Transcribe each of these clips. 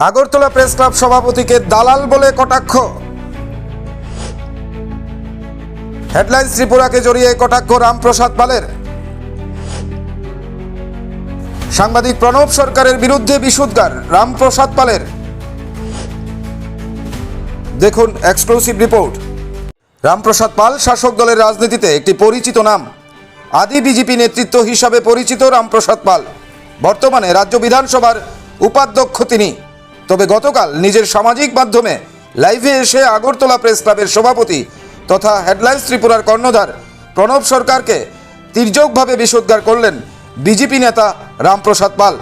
Agartala press club সভাপতিকে দালাল বলে কটাক্ষ। হেডলাইন্স ত্রিপুরাকে জড়িয়ে কটাক্ষ রামপ্রসাদ পালের। সাংবাদিক প্রণব সরকারের বিরুদ্ধে বিশুদ্গার, রামপ্রসাদ পালের। দেখুন এক্সক্লুসিভ রিপোর্ট। রামপ্রসাদ পাল শাসক দলের রাজনীতিতে একটি পরিচিত নাম। আদি বিজেপি নেতৃত্ব হিসাবে পরিচিত রামপ্রসাদ পাল। বর্তমানে রাজ্য বিধানসভার উপাধ্যক্ষ তিনি। তবে গতকাল নিজের সামাজিক মাধ্যমে লাইভে এসে আগরতলা প্রেস ক্লাবের সভাপতি তথা হেডলাইন্স ত্রিপুরার কর্ণধার প্রণব সরকারকে তির্যকভাবে বিষোদ্গার করলেন বিজেপি নেতা রামপ্রসাদ পাল।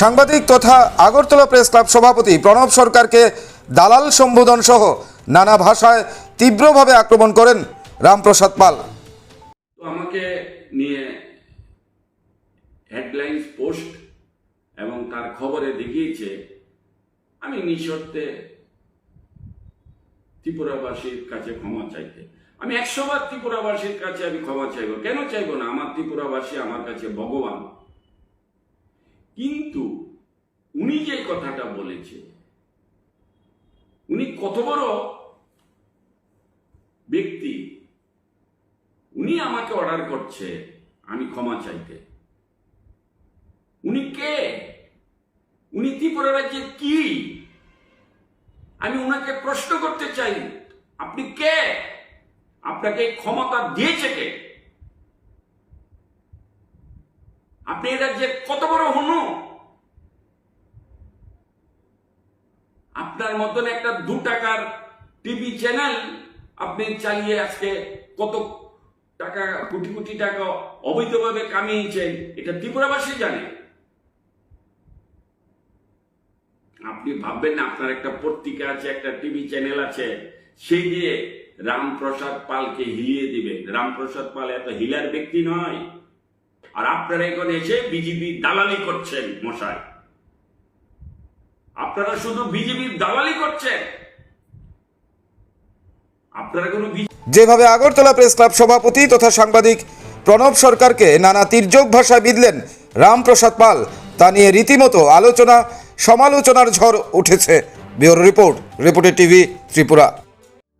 সাংবাদিক তথা আগরতলা প্রেস ক্লাব সভাপতি প্রণব সরকারকে দালাল সম্বোধন সহ নানা ভাষায় তীব্রভাবে আক্রমণ করেন রামপ্রসাদ পাল। আমাকে নিয়ে হেডলাইন্স পোস্ট এবং তার খবরে দেখিয়েছে আমি নিঃশর্তে ত্রিপুরাবাসীর কাছে ক্ষমা চাইতে। আমি একশোবার ত্রিপুরাবাসীর কাছে আমি ক্ষমা চাইব। কেন চাইব না? আমার ত্রিপুরাবাসী আমার কাছে ভগবান। কিন্তু উনি যে কথাটা বলেছে, উনি কত বড় ব্যক্তি, উনি আমাকে অর্ডার করছে আমি ক্ষমা চাইতে। উনি কে? উনি ত্রিপুরা রাজ্যের কি? আমি উনাকে প্রশ্ন করতে চাই, আপনি কে? আপনাকে ক্ষমতা দিয়েছে কে? আপনি রাজ্যের কত বড় হনু? আপনার মতন একটা দু টাকার টিভি চ্যানেল আপনি চালিয়ে আজকে কত টাকা, কোটি কোটি টাকা অবৈধভাবে কামিয়েছেন, এটা ত্রিপুরাবাসী জানে। আপনি ভাববেন না, আপনার একটা পত্রিকা আছে, একটা টিভি চ্যানেল আছে, সেই দিয়ে রামপ্রসাদ পালকে হিলিয়ে দিবেন রামপ্রসাদ পাল এত হিলার ব্যক্তি নয়। আর আপনারা এখানে এসে বিজেপি দালালি করছেন, মশাই। আপনারা শুধু বিজেপির দালালি করছেন। আপনারা কোনো যেভাবে আগরতলা প্রেস ক্লাব সভাপতি তথা সাংবাদিক প্রণব সরকারকে নানা তির্যক ভাষায় বিধলেন রামপ্রসাদ পাল, তা নিয়ে রীতিমতো আলোচনা সমালোচনার ঝড় উঠেছে। ব্যুরো রিপোর্ট রিপোর্টের টিভি ত্রিপুরা।